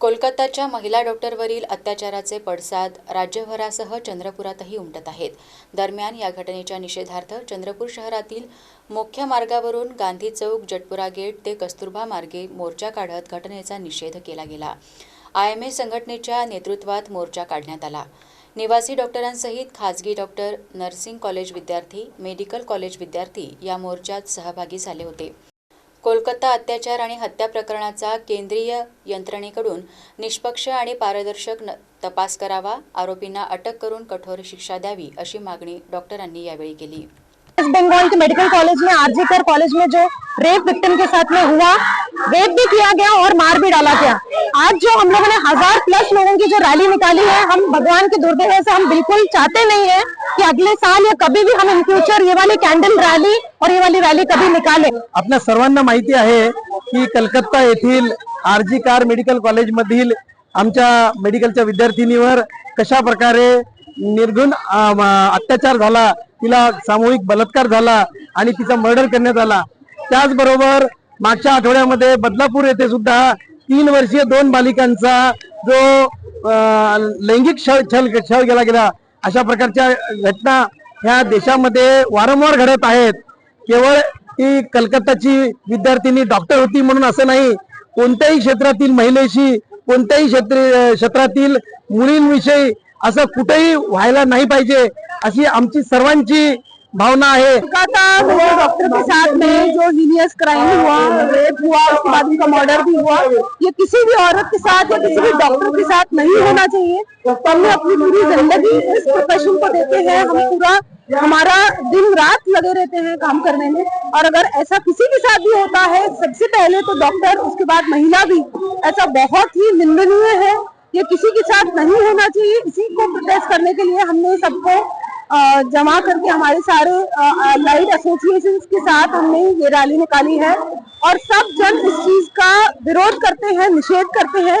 कोलकाताच्या महिला डॉक्टरवरील अत्याचाराचे पडसाद राज्यभरासह चंद्रपुरातही उमटत आहेत. दरम्यान या घटनेच्या निषेधार्थ चंद्रपूर शहरातील मुख्य मार्गावरून गांधी चौक जटपुरा गेट ते कस्तुरबा मार्गे मोर्चा काढत घटनेचा निषेध केला गेला. आय एम ए संघटनेच्या नेतृत्वात मोर्चा काढण्यात आला. निवासी डॉक्टरांसहित खाजगी डॉक्टर नर्सिंग कॉलेज विद्यार्थी मेडिकल कॉलेज विद्यार्थी या मोर्चात सहभागी झाले होते. कोलकाता अत्याचार आणि हत्या प्रकरणाचा केंद्रीय यंत्रणेकडून निष्पक्ष आणि पारदर्शक तपास करावा आरोपींना अटक करून कठोर शिक्षा द्यावी अशी मागणी डॉक्टरांनी यावेळी केली. वेस्ट बंगाल के मेडिकल कॉलेज में आरजीकर कॉलेज में जो रेप विक्टिम के साथ में हुआ रेप भी किया गया और मार भी डाला गया। आज जो हम लोगों ने हजार प्लस लोगों की जो रैली निकाली है हम भगवान के दुर्दय से हम बिल्कुल चाहते नहीं है कि अगले साल या कभी भी हम इन फ्यूचर ये वाली कैंडल रैली और ये वाली रैली कभी निकाले। आपल्या सर्वांना माहिती आहे की कलकत्ता येथील आरजी कार मेडिकल कॉलेज मधील आमच्या मेडिकलच्या विद्यार्थिनीवर कशा प्रकारे निर्गुण अत्याचार झाला तिला सामूहिक बलात्कार झाला आणि तिचा मर्डर करण्यात आला त्याचबरोबर मागच्या आठवड्यामध्ये बदलापूर येथे सुद्धा तीन वर्षीय दोन बालिकांचा जो लैंगिक छळ छळ छळ केला गेला अशा प्रकारच्या घटना ह्या देशामध्ये वारंवार घडत आहेत. केवळ ती कलकत्ताची विद्यार्थिनी डॉक्टर होती म्हणून असं नाही कोणत्याही क्षेत्रातील महिलेशी कोणत्याही क्षेत्र क्षेत्रातील मुलींविषयी असं कुठेही व्हायला नाही पाहिजे अशी आमची सर्वांची भावना में डॉक्टर के साथ में जो हीनियस क्राइम हुआ रेप हुआ उसके बाद उनका मर्डर भी हुआ। ये किसी भी औरत के साथ या किसी भी डॉक्टर के साथ नहीं होना चाहिए। तो हमने अपनी पूरी ज़िंदगी इस प्रोफेशन को देते हैं। हम पूरा हमारा दिन रात लगे रहते हैं काम करने में। और अगर ऐसा किसी के साथ भी होता है सबसे पहले तो डॉक्टर उसके बाद महिला भी। ऐसा बहुत ही निंदनीय है। ये किसी के साथ नहीं होना चाहिए। इसी को प्रोटेस्ट करने के लिए हमने सबको जमा करके हमारे सारे लाइट एसोसिएशन के साथ हमने ये रैली निकाली है और सब जन इस चीज का विरोध करते हैं निषेध करते हैं।